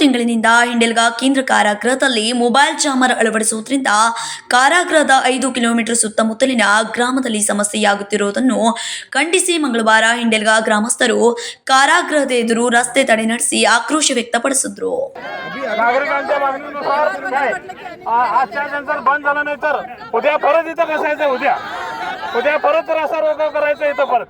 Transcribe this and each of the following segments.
ತಿಂಗಳಿನಿಂದ ಹಿಂಡೆಲ್ಗಾ ಕೇಂದ್ರ ಕಾರಾಗೃಹದಲ್ಲಿ mobile jammer ಅಳವಡಿಸುವುದರಿಂದ ಕಾರಾಗೃಹದ ಐದು ಕಿಲೋಮೀಟರ್ ಸುತ್ತಮುತ್ತಲಿನ ಗ್ರಾಮದಲ್ಲಿ ಸಮಸ್ಯೆಯಾಗುತ್ತಿರುವುದನ್ನು ಖಂಡಿಸಿ ಮಂಗಳವಾರ ಹಿಂಡೆಲ್ಗಾ ಗ್ರಾಮಸ್ಥರು ಕಾರಾಗೃಹದ ಎದುರು ರಸ್ತೆ ತಡೆ ನಡೆಸಿ ಆಕ್ರೋಶ ವ್ಯಕ್ತಪಡಿಸಿದ್ರು नागरिकांच्या मागणीनुसार काय आ- आजच्या नंतर बंद झालं नाही तर उद्या परत इथं बसायचं उद्या उद्या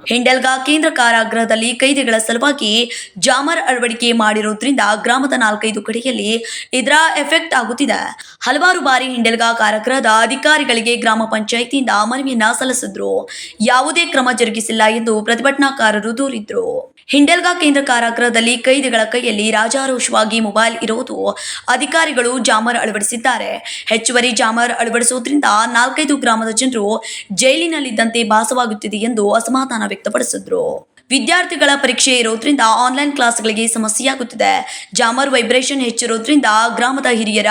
ಹಿಂಡೆಲ್ಗಾ ಕೇಂದ್ರ ಕಾರಾಗೃಹದಲ್ಲಿ ಕೈದಿಗಳ ಸಲುವಾಗಿ ಜಾಮರ್ ಅಳವಡಿಕೆ ಮಾಡಿರುವುದರಿಂದ ಗ್ರಾಮದ ನಾಲ್ಕೈದು ಕಡೆಯಲ್ಲಿ ಇದರ ಎಫೆಕ್ಟ್ ಆಗುತ್ತಿದೆ. ಹಲವಾರು ಬಾರಿ ಹಿಂಡೆಲ್ಗಾ ಕಾರಾಗೃಹದ ಅಧಿಕಾರಿಗಳಿಗೆ ಗ್ರಾಮ ಪಂಚಾಯಿತಿಯಿಂದ ಮನವಿಯನ್ನ ಸಲ್ಲಿಸಿದ್ರು. ಯಾವುದೇ ಕ್ರಮ ಜರುಗಿಸಿಲ್ಲ ಎಂದು ಪ್ರತಿಭಟನಾಕಾರರು ದೂರಿದ್ರು. ಹಿಂಡೆಲ್ಗಾ ಕೇಂದ್ರ ಕಾರಾಗೃಹದಲ್ಲಿ ಕೈದಿಗಳ ಕೈಯಲ್ಲಿ ರಾಜಾರೋಷವಾಗಿ ಮೊಬೈಲ್ ಇರುವುದು ಅಧಿಕಾರಿಗಳು ಜಾಮರ್ ಅಳವಡಿಸಿದ್ದಾರೆ. ಹೆಚ್ಚುವರಿ ಜಾಮರ್ ಅಳವಡಿಸುವುದರಿಂದ ನಾಲ್ಕೈದು ಗ್ರಾಮದ ಜನರು ಜೈಲಿನಲ್ಲಿದ್ದಂತೆ ಭಾಸವಾಗುತ್ತಿದೆ ಎಂದು ಅಸಮಾಧಾನ ವ್ಯಕ್ತಪಡಿಸಿದ್ರು. ವಿದ್ಯಾರ್ಥಿಗಳ ಪರೀಕ್ಷೆ ಇರೋದ್ರಿಂದ ಆನ್ಲೈನ್ ಕ್ಲಾಸ್ಗಳಿಗೆ ಸಮಸ್ಯೆಯಾಗುತ್ತಿದೆ. ಜಾಮರ್ ವೈಬ್ರೇಷನ್ ಹೆಚ್ಚಿರೋದ್ರಿಂದ ಗ್ರಾಮದ ಹಿರಿಯರ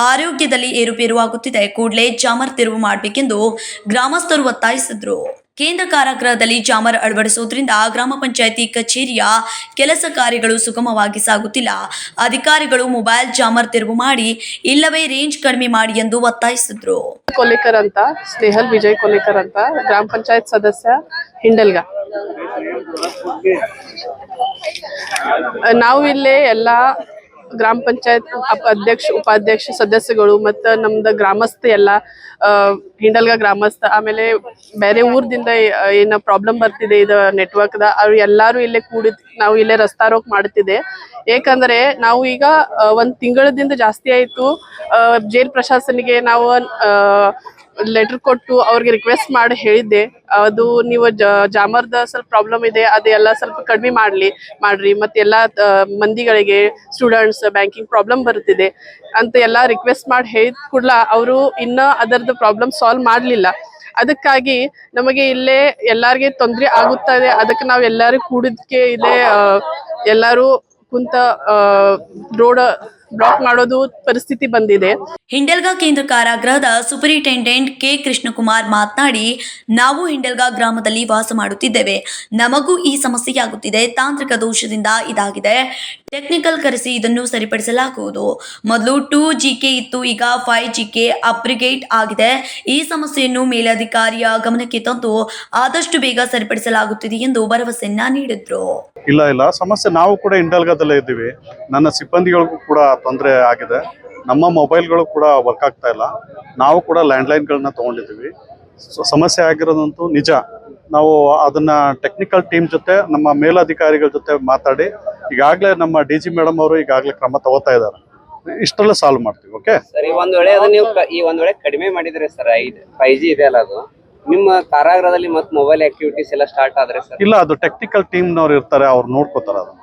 ಆರೋಗ್ಯದಲ್ಲಿ ಏರುಪೇರು ಆಗುತ್ತಿದೆ. ಕೂಡಲೇ ಜಾಮರ್ ತೆರವು ಮಾಡಬೇಕೆಂದು ಗ್ರಾಮಸ್ಥರು ಒತ್ತಾಯಿಸಿದ್ರು. ಕೇಂದ್ರ ಕಾರಾಗೃಹದಲ್ಲಿ ಜಾಮರ್ ಅಳವಡಿಸುವುದರಿಂದ ಗ್ರಾಮ ಪಂಚಾಯಿತಿ ಕಚೇರಿಯ ಕೆಲಸ ಕಾರ್ಯಗಳು ಸುಗಮವಾಗಿ ಸಾಗುತ್ತಿಲ್ಲ. ಅಧಿಕಾರಿಗಳು ಮೊಬೈಲ್ ಜಾಮರ್ ತೆರವು ಮಾಡಿ, ಇಲ್ಲವೇ ರೇಂಜ್ ಕಡಿಮೆ ಮಾಡಿ ಎಂದು ಒತ್ತಾಯಿಸಿದ್ರು. ಕೊಲೆಕರ್ ಅಂತ, ಸ್ನೇಹಲ್ ವಿಜಯ್ ಕೊಲೆಕರ್ ಅಂತ, ಗ್ರಾಮ ಪಂಚಾಯತ್ ಸದಸ್ಯ ಹಿಂಡಲ್ಗ. ನಾವು ಇಲ್ಲೇ ಎಲ್ಲ ಗ್ರಾಮ ಪಂಚಾಯತ್ ಅಧ್ಯಕ್ಷ, ಉಪಾಧ್ಯಕ್ಷ ಸದಸ್ಯಗಳು ಮತ್ತು ನಮ್ದು ಗ್ರಾಮಸ್ಥ ಎಲ್ಲ ಹಿಂಡಲ್ಗ ಗ್ರಾಮಸ್ಥ, ಆಮೇಲೆ ಬೇರೆ ಊರ್ದಿಂದ ಏನು ಪ್ರಾಬ್ಲಮ್ ಬರ್ತಿದೆ ಇದು ನೆಟ್ವರ್ಕ್ದ ಅವ್ರು ಎಲ್ಲರೂ ಇಲ್ಲೇ ಕೂಡಿ ನಾವು ಇಲ್ಲೇ ರಸ್ತಾರೋಕ್ ಮಾಡ್ತಿದೆ. ಏಕಂದ್ರೆ ನಾವು ಈಗ ಒಂದು ತಿಂಗಳದಿಂದ ಜಾಸ್ತಿ ಆಯಿತು ಜೈಲ್ ಪ್ರಶಾಸನಿಗೆ ನಾವು ಲೆಟರ್ ಕೊಟ್ಟು ಅವ್ರಿಗೆ ರಿಕ್ವೆಸ್ಟ್ ಮಾಡಿ ಹೇಳಿದ್ದೆ ಅದು ನೀವು ಜಾಮರ್ದ ಸ್ವಲ್ಪ ಪ್ರಾಬ್ಲಮ್ ಇದೆ ಅದೆಲ್ಲ ಸ್ವಲ್ಪ ಕಡಿಮೆ ಮಾಡ್ಲಿ ಮಾಡ್ರಿ ಮತ್ತೆ ಎಲ್ಲ ಮಂದಿಗಳಿಗೆ ಸ್ಟೂಡೆಂಟ್ಸ್ ಬ್ಯಾಂಕಿಂಗ್ ಪ್ರಾಬ್ಲಮ್ ಬರುತ್ತಿದೆ ಅಂತ ಎಲ್ಲ ರಿಕ್ವೆಸ್ಟ್ ಮಾಡಿ ಹೇಳಿದ ಕೂಡ ಅವರು ಇನ್ನ ಅದರದ್ದು ಪ್ರಾಬ್ಲಮ್ ಸಾಲ್ವ್ ಮಾಡಲಿಲ್ಲ. ಅದಕ್ಕಾಗಿ ನಮಗೆ ಇಲ್ಲೇ ಎಲ್ಲಾರ್ಗೆ ತೊಂದರೆ ಆಗುತ್ತದೆ ಅದಕ್ಕೆ ನಾವು ಎಲ್ಲರೂ ಕೂಡಿದ್ಕೆ ಆ, ಎಲ್ಲರೂ ಕುಂತ ರೋಡ್ ಬ್ಲಾಕ್ ಮಾಡೋದು ಪರಿಸ್ಥಿತಿ ಬಂದಿದೆ. ಹಿಂಡೆಲ್ಗಾ ಕೇಂದ್ರ ಕಾರಾಗೃಹದ ಸೂಪರಿಂಟೆಂಡೆಂಟ್ ಕೆ ಕೃಷ್ಣಕುಮಾರ್ ಮಾತನಾಡಿ, ನಾವು ಹಿಂಡೆಲ್ಗಾ ಗ್ರಾಮದಲ್ಲಿ ವಾಸ ಮಾಡುತ್ತಿದ್ದೇವೆ. ನಮಗೂ ಈ ಸಮಸ್ಯೆಯಾಗುತ್ತಿದೆ. ತಾಂತ್ರಿಕ ದೋಷದಿಂದ ಇದಾಗಿದೆ. ಟೆಕ್ನಿಕಲ್ ಕರೆಸಿ ಇದನ್ನು ಸರಿಪಡಿಸಲಾಗುವುದು. ಮೊದಲು ಟೂ ಜಿ ಕೆ ಇತ್ತು, ಈಗ ಫೈವ್ ಜಿ ಕೆ ಅಪ್ರಿಗೇಟ್ ಆಗಿದೆ. ಈ ಸಮಸ್ಯೆಯನ್ನು ಮೇಲಧಿಕಾರಿಯ ಗಮನಕ್ಕೆ ತಂದು ಆದಷ್ಟು ಬೇಗ ಸರಿಪಡಿಸಲಾಗುತ್ತಿದೆ ಎಂದು ಭರವಸೆಯನ್ನ ನೀಡಿದ್ರು. ಇಲ್ಲ ಇಲ್ಲ. ಸಮಸ್ಯೆ ನಾವು ಕೂಡ ಇಂಡಲ್ಗದಲ್ಲೇ ಇದ್ದೀವಿ. ನನ್ನ ಸಿಬ್ಬಂದಿಗಳಿಗೂ ಕೂಡ ತೊಂದರೆ ಆಗಿದೆ. ನಮ್ಮ ಮೊಬೈಲ್ಗಳು ಕೂಡ ವರ್ಕ್ ಆಗ್ತಾ ಇಲ್ಲ. ನಾವು ಕೂಡ ಲ್ಯಾಂಡ್ಲೈನ್ಗಳನ್ನ ತೊಗೊಂಡಿದ್ದೀವಿ. ಸೊ, ಸಮಸ್ಯೆ ಆಗಿರೋದಂತೂ ನಿಜ. ನಾವು ಅದನ್ನ ಟೆಕ್ನಿಕಲ್ ಟೀಮ್ ಜೊತೆ, ನಮ್ಮ ಮೇಲಧಿಕಾರಿಗಳ ಜೊತೆ ಮಾತಾಡಿ ಈಗಾಗಲೇ ನಮ್ಮ ಡಿ ಜಿ ಮೇಡಮ್ ಅವರು ಈಗಾಗಲೇ ಕ್ರಮ ತಗೋತಾ ಇದ್ದಾರೆ. ಇಷ್ಟೆಲ್ಲ ಸಾಲ್ವ್ ಮಾಡ್ತೀವಿ ಓಕೆ ಸರ್ ಈ ಒಂದ್ ವೇಳೆ ಅದು ನೀವು ಕ- ಈ ಒಂದ್ ವೇಳೆ ಕಡಿಮೆ ಮಾಡಿದ್ರೆ ಸರ್ ಐದು ಫೈವ್ ಜಿ ಇದೆ ಅಲ್ಲ ಅದು ನಿಮ್ಮ ಕಾರಾಗೃಹದಲ್ಲಿ ಮತ್ತೆ ಮೊಬೈಲ್ ಆಕ್ಟಿವಿಟೀಸ್ ಎಲ್ಲ ಸ್ಟಾರ್ಟ್ ಆದ್ರೆ ಸರ್ ಇಲ್ಲ ಅದು ಟೆಕ್ನಿಕಲ್ ಟೀಮ್ನವ್ರು ಇರ್ತಾರೆ ಅವ್ರು ನೋಡ್ಕೋತಾರೆ ಅದನ್ನ.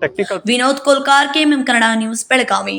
Technical Vinod Kolkar KMM Kannada news Belagavi.